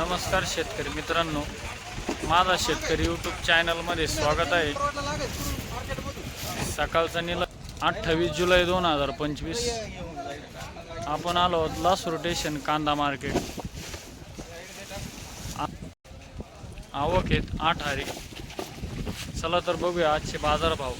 नमस्कार शेतकरी मित्रांनो. माझा शेतकरी यूट्यूब चॅनलमध्ये स्वागत आहे. सकाळचा निला अठ्ठावीस जुलै दोन हजार पंचवीस. आपण आलो आहोत लास रोटेशन कांदा मार्केट आ- आवक आहेत आठ हारी. चला तर बघूया आजचे बाजारभाव.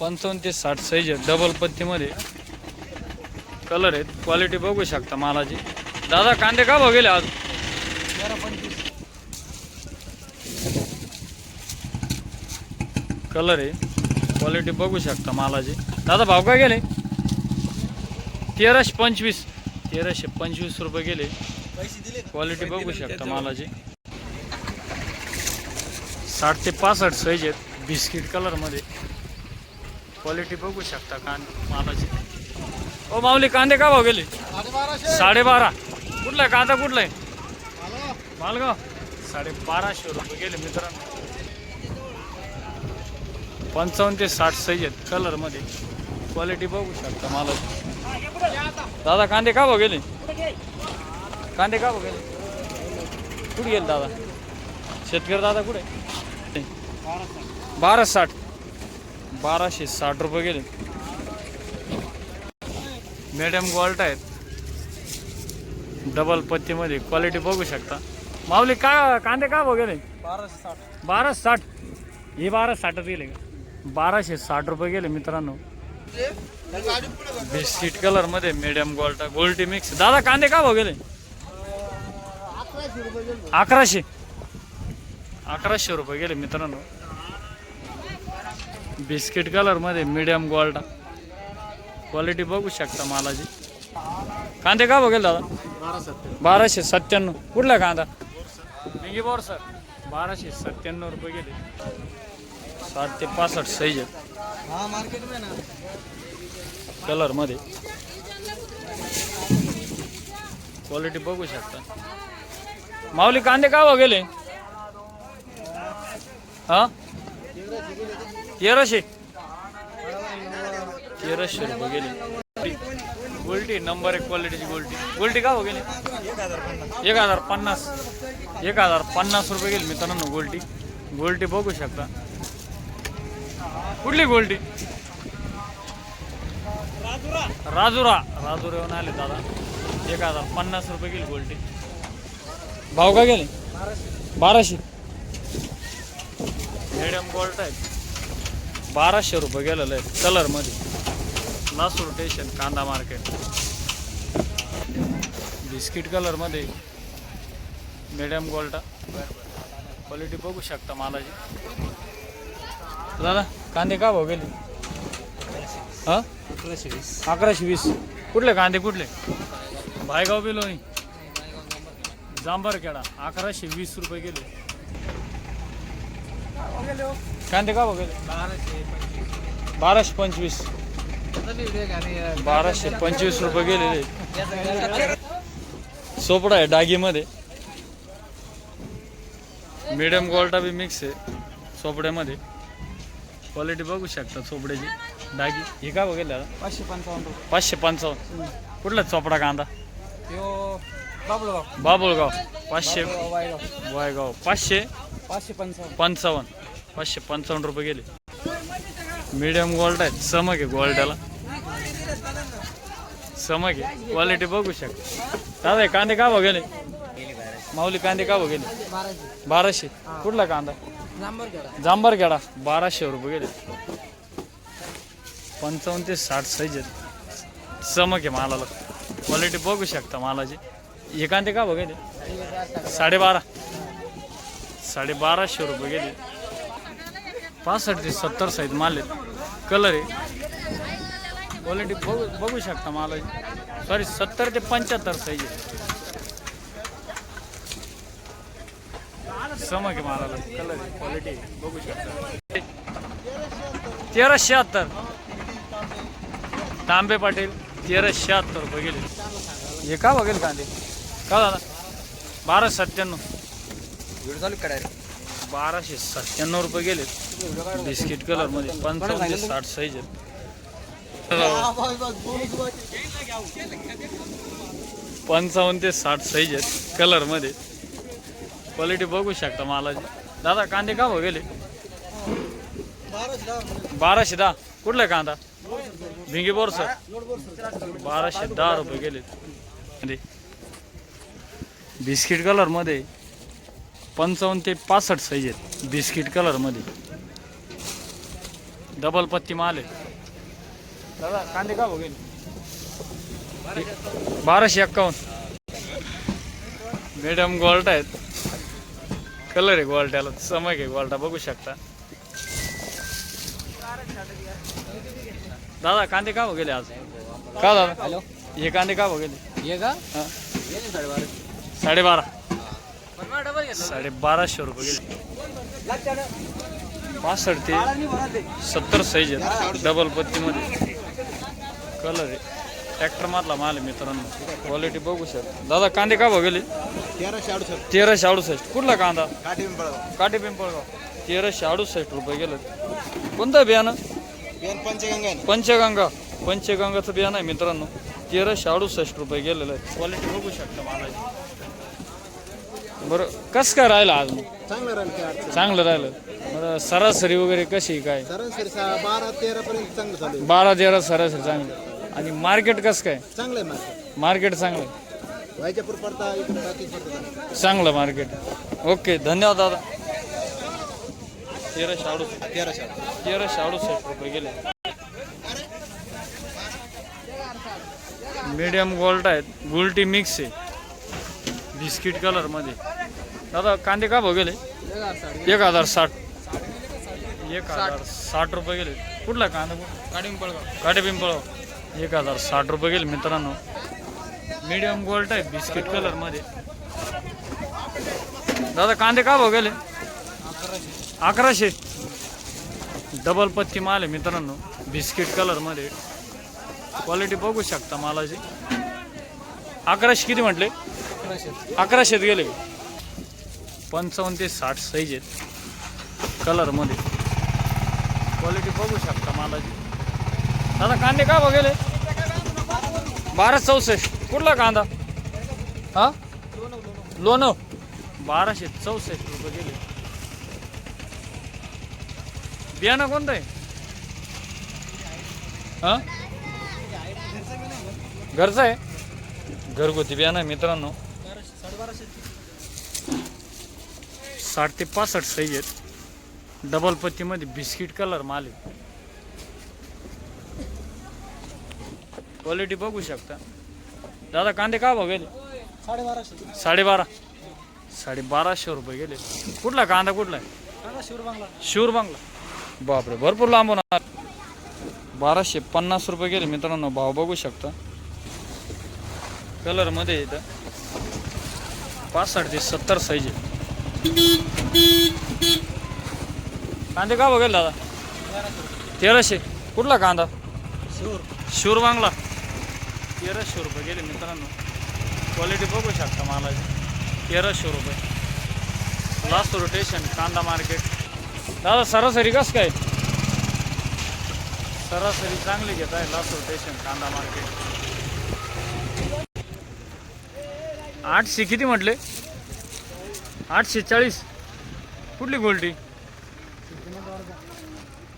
पंचावन्न ते साठ साईज डबल पत्तीमध्ये. कलर आहेत. क्वालिटी बघू शकता मालाची. दादा कांदे का भाव गेले आज? कलर आहे. क्वालिटी बघू शकता मालाची. दादा भाव काय गेले? तेराशे पंचवीस. तेराशे पंचवीस रुपये गेले. क्वालिटी बघू शकता मालाची. साठ ते पासष्ट साईज आहेत बिस्किट कलरमध्ये क्वालिटी बघू शकता कांदे मालाची. ओ माऊली कांदे का भाव गेले? साडेबारा. कुठला आहे कांदा कुठला आहे मालगाव. साडे बाराशे रुपये गेले मित्रांनो. पंचावन्न ते साठ साईज आहेत कलरमध्ये क्वालिटी बघू शकता मालक. दादा कांदे का भाव गेले? कांदे का भाव गेले? कुठे गेले दादा? शेतकरी दादा कुठे? बारा साठ बाराशे साठ रुपये गेले. मॅडम गोल्ट आहेत. डबल पत्तीमध्ये क्वालिटी बघू शकता. माऊली का कांदे का भाव गेले? बाराशे साठ. बारा साठ. हे बारा साठच गेले का? बाराशे साठ रुपये गेले मित्रांनो. बिस्किट कलरमध्ये मीडियम गोल्टा गोल्टी मिक्स दादा कांदे का भाव गेले? अकराशे. अकराशे रुपये गेले मित्रांनो. बिस्किट कलरमध्ये मीडियम गोल्टा क्वालिटी बघू शकता मालाची. कांदे का भाव गेले दादा? बाराशे सत्त्याण्णव. कुठला कांदा? मिंगी बोर सर. बाराशे सत्त्याण्णव रुपये गेले. साठ ते पासष्ट साईज हा मार्केट में ना. कलरमध्ये क्वालिटी बघू शकता. माऊली कांदे का गेले? हा? तेराशे. तेराशे रुपये गेले. गोल्टी नंबर एक क्वालिटीची गोल्टी गोल्टी का हो गेली? एक हजार पन्नास. एक हजार पन्नास रुपये गेले मित्रांनो गोल्टी गोल्टी बघू शकता. कुठली गोल्टी राजुरा. राजुरा येऊन आले दादा. एक हजार पन्नास रुपये गेली गोल्टी भाव का गेले? बाराशे. मिडियम गोल्ट आहे. बाराशे रुपये गेलेलं आहे कलरमध्ये लासूर स्टेशन कांदा मार्केट बिस्किट कलरमध्ये मिडियम गोल्डा. क्वालिटी बघू शकता मालाची. दादा कांदे का भाव गेले? हां? अकराशे वीस. अकराशे वीस कुठले कांदे कुठले? भायगाव बिलोनी. जांभरखेडा अकराशे वीस रुपये गेले कांदे का भाव गेले? बाराशे बाराशे पंचवीस. बाराशे पंचवीस रुपये गेलेले सोपडा आहे डागीमध्ये. मिडियम गोल्टा बी मिक्स आहे सोपड्यामध्ये. क्वालिटी बघू शकता चोपड्याची डागी हे का बघेल दादा पाचशे पंचावन्न. पाचशे पंचावन्न कुठला चोपडा कांदा? बाबळगाव. बाबुळगाव पाचशे वायगाव. वायगाव. पाचशे? पाचशे पंचावन्न. पंचावन्न. पाचशे पंचावन्न रुपये गेले. मीडियम गोल्ड आहे चमक आहे गोल्ड्याला चमक आहे क्वालिटी बघू शकता. दादा हे कांदे का बघेल माऊली कांदे का बघेल बाराशे. कुठला कांदा? जांभर करा जांभरखेडा बाराशे रुपये गेले. पंचावन्न ते साठ साईज आहेत. चमक आहे मालाला. क्वालिटी बघू शकता मालाची. हे कांदे का बघेल साडेबारा. साडेबाराशे रुपये गेले. पासष्ट ते सत्तर साईज माल आहेत. कलर आहे. क्वालिटी बघू बघू शकता मालाची सॉरी सत्तर ते पंच्याहत्तर साईज आहे. समक आहे मालाला. कलर आहे क्वालिटी बघू शकता. तेराशे शहात्तर. तांबे पाटील तेराशे शहात्तर रुपये गेले. हे का बघेल कांदे? का दादा बाराशे सत्त्याण्णव. व्हिडिओ चालू बाराशे सत्त्याण्णव रुपये गेले बिस्किट कलरमध्ये पंचावन्न ते साठ साईज आहेत. पंचावन्न ते साठ साईज आहेत कलरमध्ये क्वालिटी बघू शकता मालाची. दादा कांदे का भाव गेले? बाराशे दहा. कुठला कांदा? भिंगी बोर सर बाराशे दहा रुपये गेले. बिस्किट कलरमध्ये पंचावन्न ते पासष्ट साईज आहेत. बिस्किट कलरमध्ये डबल पत्ती माल आहे. दादा कांदे का गेले बाराशे एक्कावन्न. मॅडम गोल्ट आहेत. कलर आहे गोल्ट्याला समक आहे गोल्टा बघू शकता. दादा कांदे का गेले आज? का दादा? हॅलो? हे कांदे का गेले का? हा. ये साडेबारा साडेबारा. पण मला डबल घेतला. साडे बाराशे रुपये गेले. पासष्ट ते सत्तर साईज आहेत. डबल पत्तीमध्ये. कलर आहे. ट्रॅक्टर मधला माल मित्रांनो. क्वालिटी बघू शकता. दादा कांदे का गेले? तेराशे अडुसष्ट. तेराशे अडुसष्ट. कुठला कांदा? काटे पिंपळगाव. तेराशे अडुसष्ट रुपये गेलं. कोणतं बियाणं? पंचगंगा पंचगंगा. पंचगंगाचं बियाणं आहे मित्रांनो. तेराशे अडुसष्ट रुपये गेलेलं आहे. क्वालिटी बघू शकता मला बरं कसं काय राहिलं आज मग? चांगलं राहील. बरं सरासरी वगैरे कशी काय? सरासरी सहा बारा तेरा पर्यंत चांगलं चालू आहे. बारा तेरा सरासरी चांगलं आणि मार्केट कसं काय? चांगलं आहे मार्केट. मार्केट चांगलं आहे. पडता इकडे बाकी पडता चांगलं मार्केट. ओके धन्यवाद दादा. तेराशे अडुसष्ट तेराशे. तेराशे अडुसष्ट रुपये गेले. मीडियम गोल्ट आहेत. गुलटी मिक्स आहे. बिस्किट कलरमध्ये. दादा कांदे का भाव गेले? एक हजार साठ. एक हजार साठ रुपये गेले. कुठला कांदा? गाडी पिंपळगाव काटे पिंपळ एक हजार साठ रुपये गेले मित्रांनो. मीडियम गोल्ट आहे बिस्किट कलरमध्ये. दादा कांदे का भाव गेले? अकराशे. डबल पत्ती माल आहे मित्रांनो बिस्किट कलरमध्ये. क्वालिटी बघू शकता मालाची. अकराशे किती म्हटले? अकराशेत गेले. पंचावन्न ते साठ साईज आहेत. कलरमध्ये क्वालिटी बघू शकता मालाची. दादा कांदे का बघेल? बारा चौसष्ट. कुठला कांदा? हा? लोणव. बाराशे चौसष्ट रुपये गेले. बियाणं कोणतं आहे? हा? घरचं आहे? घरगुती बियाणं आहे मित्रांनो. साठ ते पासष्ट सही आहेत. डबल पत्तीमध्ये बिस्किट कलर माल क्वालिटी बघू शकता. दादा कांदे का भाव गेले? साडेबाराशे. साडेबारा. साडेबाराशे रुपये गेले. कुठला कांदा कुठला आहे? शिवर बांगला. बापरे भरपूर लांबून आला. बाराशे पन्नास रुपये गेले मित्रांनो भाव बघू शकता. कलरमध्ये इथं पासष्ट ते सत्तर साईज आहे. कांदे का बघेल दादा? तेराशे. कुठला कांदा? शिवर शिवर बांगला. तेराशे रुपये गेले मित्रांनो. क्वालिटी बघू शकता मालाची. तेराशे रुपये. लास्ट रोटेशन कांदा मार्केट दादा सरासरी कसं काय? सरासरी चांगली घेत आहे लास्ट रोटेशन कांदा मार्केट आठशे किती म्हटले? आठशे चाळीस. कुठली गोल्टी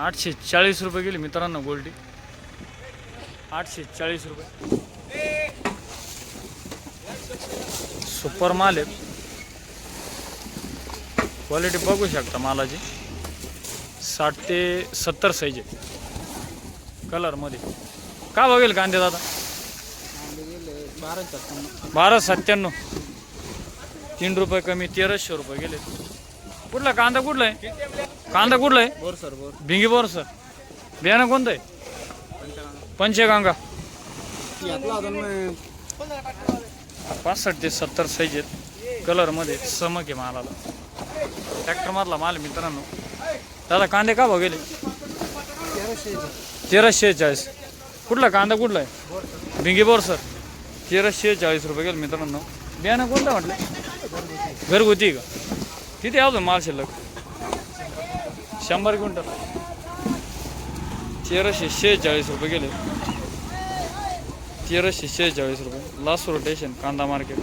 आठशे चाळीस रुपये गेली मित्रांनो गोल्डी. आठशे चाळीस रुपये. सुपर माल आहे. क्वालिटी बघू शकता मालाची. साठ ते सत्तर साईज आहे. कलरमध्ये का बघेल कांदे दादा? बारा सत्त्याण्णव. तीन रुपये कमी तेराशे रुपये गेले. कुठला कांदा कुठला आहे? कांदा कुठला आहे? बोर सर बोर. भिंगी बोर सर. बियाणं कोणतं आहे? पंचगंगा. पासष्ट ते सत्तर साईज आहेत. कलरमध्ये समक आहे मालाला. ट्रॅक्टरमधला माल आहे मित्रांनो. दादा कांदे का भाव गेले? तेराशे चाळीस. कुठला? कांदा कुठला आहे? भिंगी बोर सर. तेराशे चाळीस रुपये गेले मित्रांनो. बियाणं कोणतं म्हटलं? घरगुती का? किती अजून माल शिल्लक? शंभर क्विंटल. तेराशे शेहेचाळीस रुपये गेले. तेराशे शेहेचाळीस रुपये. लास्ट रोटेशन कांदा मार्केट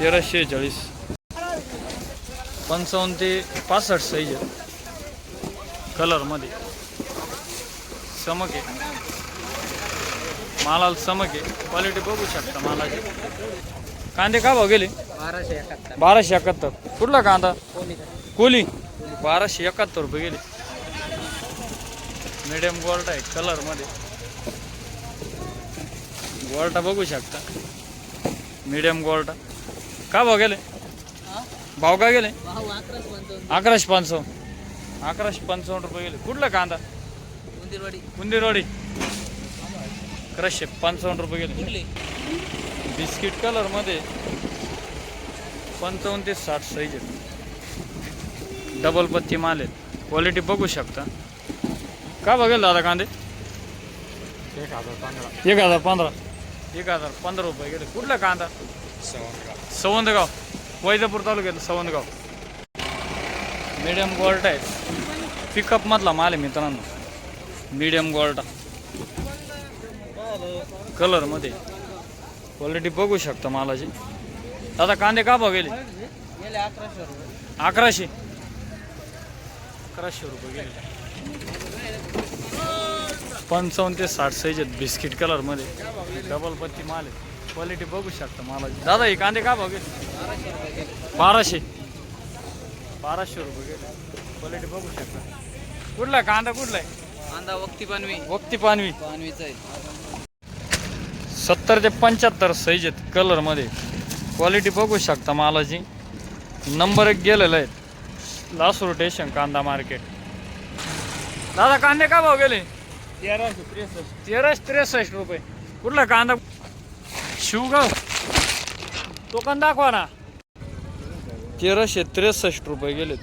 तेराशे चाळीस पंचावन्न ते पासष्ट साईज आहे कलरमध्ये आहे. मालाला आहे. क्वालिटी बघू शकता मालाची. कांदे का भाव गेले? बाराशे एकाहत्तर. बाराशे एकाहत्तर. कुठला कांदा? कोली. बाराशे एकाहत्तर रुपये गेले. मिडियम गोल्ड आहे कलरमध्ये गोल्टा बघू शकता. मिडियम गोल्टा का भाव गेले? भाव का गेले? अकराशे पंचावन्न. अकराशे पंचावन्न. रुपये गेले. कुठला कांदा? कुंदीरवाडी अकराशे पंचावन्न रुपये गेले. बिस्किट कलरमध्ये पंचावन्न ते साठ साईज आहेत. डबल पत्ती माल आहेत क्वालिटी बघू शकता का बघेल दादा कांदे एक हजार पंधरा एक हजार पंधरा एक हजार पंधरा रुपये गेले कुठला कांदा सवंदगाव वैजापूर तालुक्यात सवंदगाव मीडियम गोल्ट आहे पिकअपमधला माल आहे मित्रांनो मीडियम गोल्टा कलरमध्ये क्वालिटी बघू शकता मालाची दादा कांदे का भाव गेले गेले अकराशे रुपये अकराशे रुपये गेले पंचावन्न ते साठ साईज आहेत बिस्किट कलरमध्ये डबल पत्ती माल आहे. क्वालिटी बघू शकता मालाची. दादा हे कांदे का भाव गेले? बाराशे. बाराशे रुपये गेले. क्वालिटी बघू शकता. कुठला आहे? कांदा कुठला आहे? कांदा वक्ती पानवी. वक्ती पानवी. पानवीचा आहे. सत्तर ते पंच्याहत्तर साईज आहेत कलरमध्ये क्वालिटी बघू शकता मालाची. नंबर एक गेलेला आहे. लास्ट रोटेशन कांदा मार्केट. दादा कांदे का भाव गेले? तेराशे त्रेसष्ट. तेराशे त्रेसष्ट रुपये. कुठला कांदा? शिवगाव. तो पण दाखवा ना. तेराशे त्रेसष्ट रुपये गेलेत.